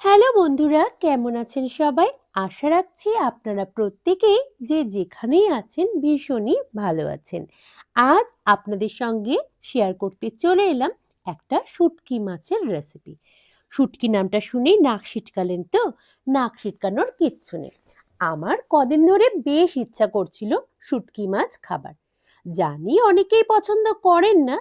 Hello বন্ধুরা, কেমন আছেন সবাই? আশা রাখছি আপনারা প্রত্যেকেই যে যেখানেই আছেন ভীষণই ভালো আছেন। আজ আপনাদের সঙ্গে শেয়ার করতে চলে এলাম একটা শুটকি মাছের রেসিপি শুটকি নামটা শুনেই নাক সিটকালেন তো? নাক সিটকানোর কিচ্ছু নেই। আমার কদিন ধরে বেশ ইচ্ছা করছিল শুটকি মাছ খাবার। জানি অনেকেই পছন্দ করেন না,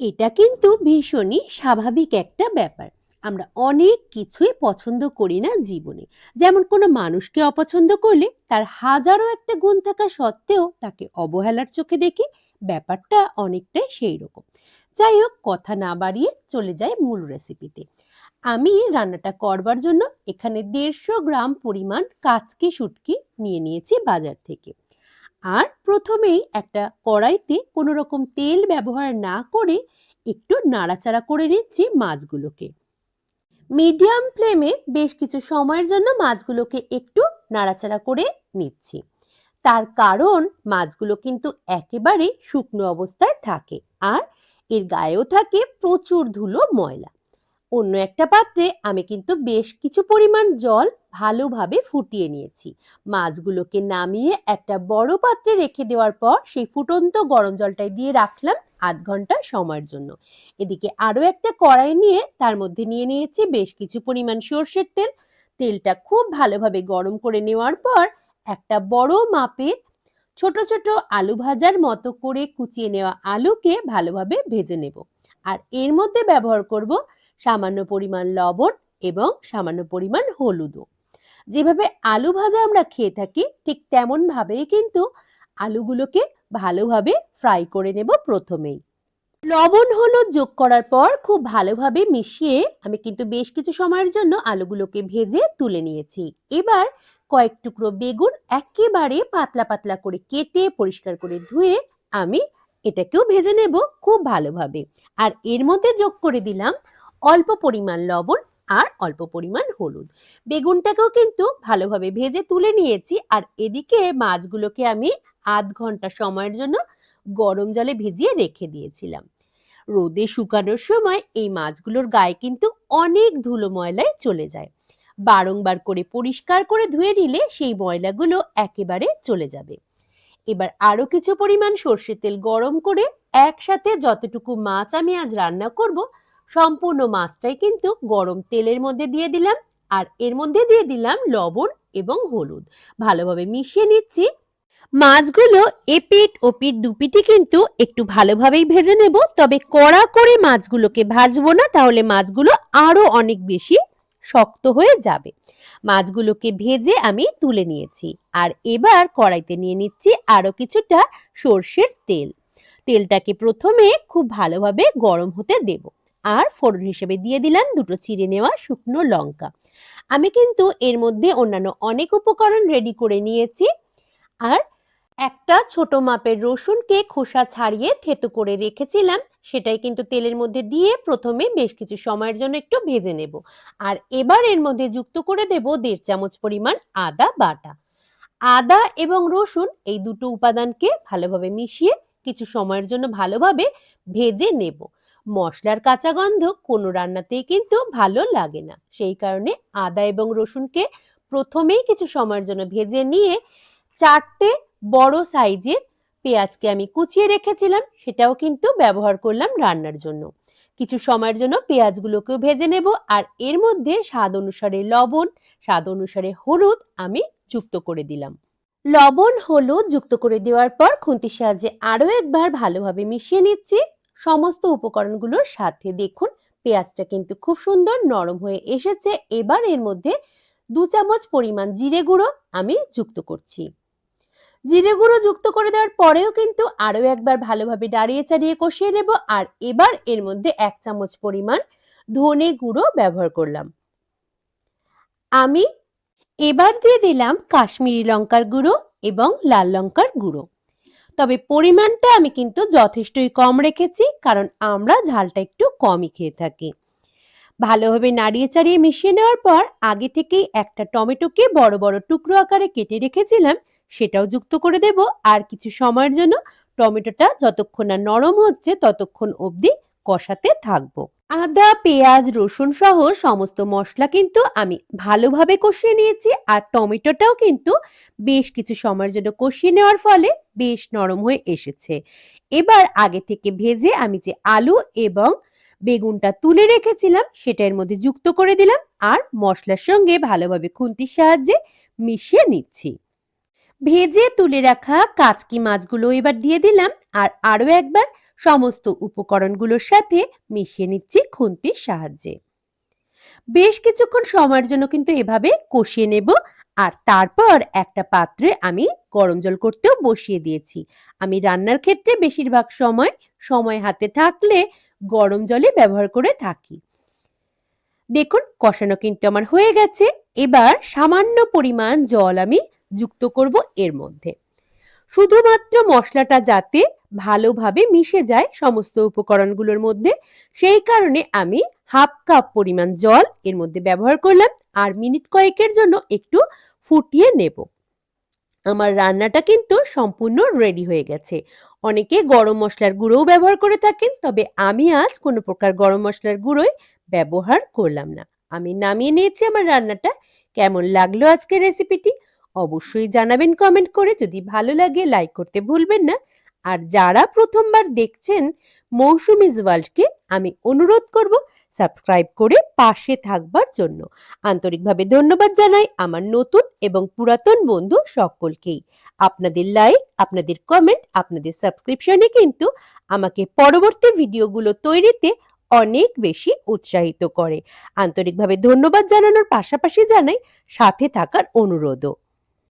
এটা কিন্তু ভীষণই স্বাভাবিক একটা ব্যাপার। আমরা অনেক কিছুই পছন্দ করি না জীবনে। যেমন কোনো মানুষকে অপছন্দ করলে তার হাজারো একটা গুণ থাকা সত্ত্বেও তাকে অবহেলার চোখে দেখি, ব্যাপারটা অনেকটাই সেই রকম। যাই হোক, কথা না বাড়িয়ে চলে যায় মূল রেসিপিতে আমি রান্নাটা করবার জন্য এখানে দেড়শো গ্রাম পরিমাণ কাচকি শুটকি নিয়ে নিয়েছি বাজার থেকে। আর প্রথমেই একটা কড়াইতে কোনো রকম তেল ব্যবহার না করে একটু নাড়াচাড়া করে নিচ্ছি মাছগুলোকে। মিডিয়াম ফ্লেমে বেশ কিছু সময়ের জন্য মাছগুলোকে একটু নাড়াচাড়া করে নিচ্ছি। তার কারণ মাছগুলো কিন্তু একেবারে শুকনো অবস্থায় থাকে আর এর গায়েও থাকে প্রচুর ধুলো ময়লা। অন্য একটা পাত্রে আমি কিন্তু বেশ কিছু পরিমাণ জল ভালোভাবে ফুটিয়ে নিয়েছি। মাছগুলোকে নামিয়ে একটা বড় পাত্রে রেখে দেওয়ার পর সেই ফুটন্ত গরম জলটাই দিয়ে রাখলাম। আধ ঘণ্টা সময়ের জন্য। এদিকে আরও একটা কড়াই নিয়ে তার মধ্যে নিয়ে নিয়েছি বেশ কিছু পরিমাণ সর্ষের তেল। তেলটা খুব ভালোভাবে গরম করে নেওয়ার পর একটা বড় মাপের ছোট ছোট আলু ভাজার মতো করে কুচিয়ে নেওয়া আলুকে ভালোভাবে ভেজে নেব। আর এর মধ্যে ব্যবহার করব সামান্য পরিমাণ লবণ এবং সামান্য পরিমাণ হলুদও। যেভাবে আলু ভাজা আমরা খেয়ে থাকি ঠিক তেমন ভাবেই কিন্তু আলুগুলোকে ভালোভাবে ফ্রাই করে নেব প্রথমেই। লবণ, হলুদ যোগ করার পর খুব ভালোভাবে মিশিয়ে আমি কিন্তু বেশ কিছু সময়ের জন্য আলুগুলোকে ভেজে তুলে নিয়েছি। এবার কয়েক টুকরো বেগুন একেবারে পাতলা পাতলা করে কেটে পরিষ্কার করে ধুয়ে আমি এটাকেও ভেজে নেব খুব ভালোভাবে। আর এর মধ্যে যোগ করে দিলাম অল্প পরিমাণ লবণ আর অল্প পরিমাণ হলুদ। বেগুনটাকেও কিন্তু ভালোভাবে ভেজে তুলে নিয়েছি। আর এদিকে মাছগুলোকে আমি আধ ঘণ্টা সময়ের জন্য গরম জলে ভিজিয়ে রেখে দিয়েছিলাম। রোদে শুকানোর সময় এই মাছগুলোর গায়ে কিন্তু অনেক ধুলো ময়লায় চলে যায়। বারংবার করে পরিষ্কার করে ধুয়ে নিলে সেই ময়লাগুলো একেবারে চলে যাবে। এবার আরও কিছু পরিমাণ সর্ষের তেল গরম করে একসাথে যতটুকু মাছ আমি আজ রান্না করব সম্পূর্ণ মাছটাই কিন্তু গরম তেলের মধ্যে দিয়ে দিলাম। আর এর মধ্যে দিয়ে দিলাম লবণ এবং হলুদ। ভালোভাবে মিশিয়ে নিচ্ছি। মাছগুলো এপিট ওপিট দুপিটি কিন্তু একটু ভালোভাবেই ভেজে নেব। তবে কড়া করে মাছগুলোকে ভাজবো না, তাহলে মাছগুলো আরও অনেক বেশি শক্ত হয়ে যাবে। মাছগুলোকে ভেজে আমি তুলে নিয়েছি। আর এবার কড়াইতে নিয়ে নিচ্ছি আরও কিছুটা সর্ষের তেল। তেলটাকে প্রথমে খুব ভালোভাবে গরম হতে দেব। আর ফোড়ন হিসেবে দিয়ে দিলাম দুটো চিড়ে নেওয়া শুকনো লঙ্কা। আমি কিন্তু এর মধ্যে অন্যান্য অনেক উপকরণ রেডি করে নিয়েছি। আর একটা ছোট মাপের রসুনকে খোসা ছাড়িয়ে থেতো করে রেখেছিলাম। সেটাই কিন্তু তেলের মধ্যে দিয়ে প্রথমে বেশ কিছু সময়ের জন্য একটু ভেজে নেব। আর এবার এর মধ্যে যুক্ত করে দেব দেড় চামচ পরিমাণ আদা বাটা। আদা এবং রসুন এই দুটো উপাদানকে ভালোভাবে মিশিয়ে কিছু সময়ের জন্য ভালোভাবে ভেজে নেব। মশলার কাঁচা গন্ধ কোনো রান্নাতেই কিন্তু ভালো লাগে না। সেই কারণে আদা এবং রসুনকে প্রথমেই কিছু সময়ের জন্য ভেজে নিয়ে চারটে বড় সাইজের পেঁয়াজকে আমি কুচিয়ে রেখেছিলাম, সেটাও কিন্তু ব্যবহার করলাম রান্নার জন্য। কিছু সময়ের জন্য পেঁয়াজগুলোকেও ভেজে নেব আর এর মধ্যে স্বাদ অনুসারে লবণ, স্বাদ অনুসারে হলুদ আমি যুক্ত করে দিলাম। লবণ, হলুদ যুক্ত করে দেওয়ার পর খুন্তির সাহায্যে আরও একবার ভালোভাবে মিশিয়ে নিচ্ছি। সমস্ত উপকরণগুলোর সাথে দেখুন, পেঁয়াজটা কিন্তু খুব সুন্দর নরম হয়ে এসেছে। এবার এর মধ্যে দু চামচ পরিমাণ জিরে গুঁড়ো আমি যুক্ত করছি। জিরে গুঁড়ো যুক্ত করে দেওয়ার পরেও কিন্তু আরও একবার ভালোভাবে দাঁড়িয়ে চাড়িয়ে কষিয়ে নেব। আর এবার এর মধ্যে এক চামচ পরিমাণ ধনে গুঁড়ো ব্যবহার করলাম। আমি এবার দিয়ে দিলাম কাশ্মীরি লঙ্কার গুঁড়ো এবং লাল লঙ্কার গুঁড়ো। তবে পরিমাণটা আমি কিন্তু যথেষ্টই কম রেখেছি, কারণ আমরা ঝালটা একটু কমই খেয়ে থাকি। ভালোভাবে নাড়িয়ে চাড়িয়ে মিশিয়ে নেওয়ার পর আগে থেকেই একটা টমেটোকে বড় বড় টুকরো আকারে কেটে রেখেছিলাম, সেটাও যুক্ত করে দেব। আর কিছু সময়ের জন্য টমেটোটা যতক্ষণ না নরম হচ্ছে ততক্ষণ অবধি কষাতে থাকব। আদা, পেঁয়াজ, রসুন সহ সমস্ত মশলা কিন্তু আমি ভালোভাবে কষিয়ে নিয়েছি আর টমেটোটাও কিন্তু বেশ কিছু সময়ের জন্য কষিয়ে নেওয়ার ফলে বেশ নরম হয়ে এসেছে। এবার আগে থেকে ভেজে আমি যে আলু এবং বেগুনটা তুলে রেখেছিলাম সেটা এর মধ্যে যুক্ত করে দিলাম আর মশলার সঙ্গে ভালোভাবে খুন্তির সাহায্যে মিশিয়ে নিচ্ছি। ভেজে তুলে রাখা কাচকি মাছগুলো এবার দিয়ে দিলাম আর আরও একবার সমস্ত উপকরণগুলোর সাথে মিশিয়ে নিচ্ছি খুন্তির সাহায্যে। বেশ কিছুক্ষণ সময়ের জন্য কিন্তু এভাবে কষিয়ে নেব আর তারপর একটা পাত্রে আমি গরম জল করতেও বসিয়ে দিয়েছি। আমি রান্নার ক্ষেত্রে বেশিরভাগ সময় সময় হাতে থাকলে গরম জলে ব্যবহার করে থাকি। দেখুন, কষানো কিন্তু আমার হয়ে গেছে। এবার সামান্য পরিমাণ জল আমি যুক্ত করব এর মধ্যে। শুধুমাত্র মশলাটা যাতে ভালোভাবে মিশে যায় সমস্ত উপকরণগুলোর মধ্যে, সেই কারণে আমি হাফ কাপ পরিমাণ জল এর মধ্যে ব্যবহার করলাম আর মিনিট কয়েকের জন্য একটু ফুটিয়ে নেব। আমার রান্নাটা কিন্তু সম্পূর্ণ রেডি হয়ে গেছে। অনেকে গরম মশলার গুঁড়োও ব্যবহার করে থাকেন, তবে আমি আজ কোনো প্রকার গরম মশলার গুঁড়োই ব্যবহার করলাম না। আমি নামিয়ে নিয়েছি আমার রান্নাটা। কেমন লাগল আজকের রেসিপিটি অবশ্যই জানাবেন কমেন্ট করে। যদি ভালো লাগে লাইক করতে ভুলবেন না। আর যারা প্রথমবার দেখছেন মৌসুমিজ ওয়ার্ল্ডকে আমি অনুরোধ করব সাবস্ক্রাইব করে পাশে থাকবার জন্য। আন্তরিকভাবে ধন্যবাদ জানাই আমার নতুন এবং পুরাতন বন্ধু সকলকেই। আপনাদের লাইক আপনাদের কমেন্ট আপনাদের সাবস্ক্রিপশনে কিন্তু আমাকে পরবর্তী ভিডিওগুলো তৈরিতে অনেক বেশি উৎসাহিত করে। আন্তরিকভাবে ধন্যবাদ জানানোর পাশাপাশি জানাই, সাথে থাকার অনুরোধও।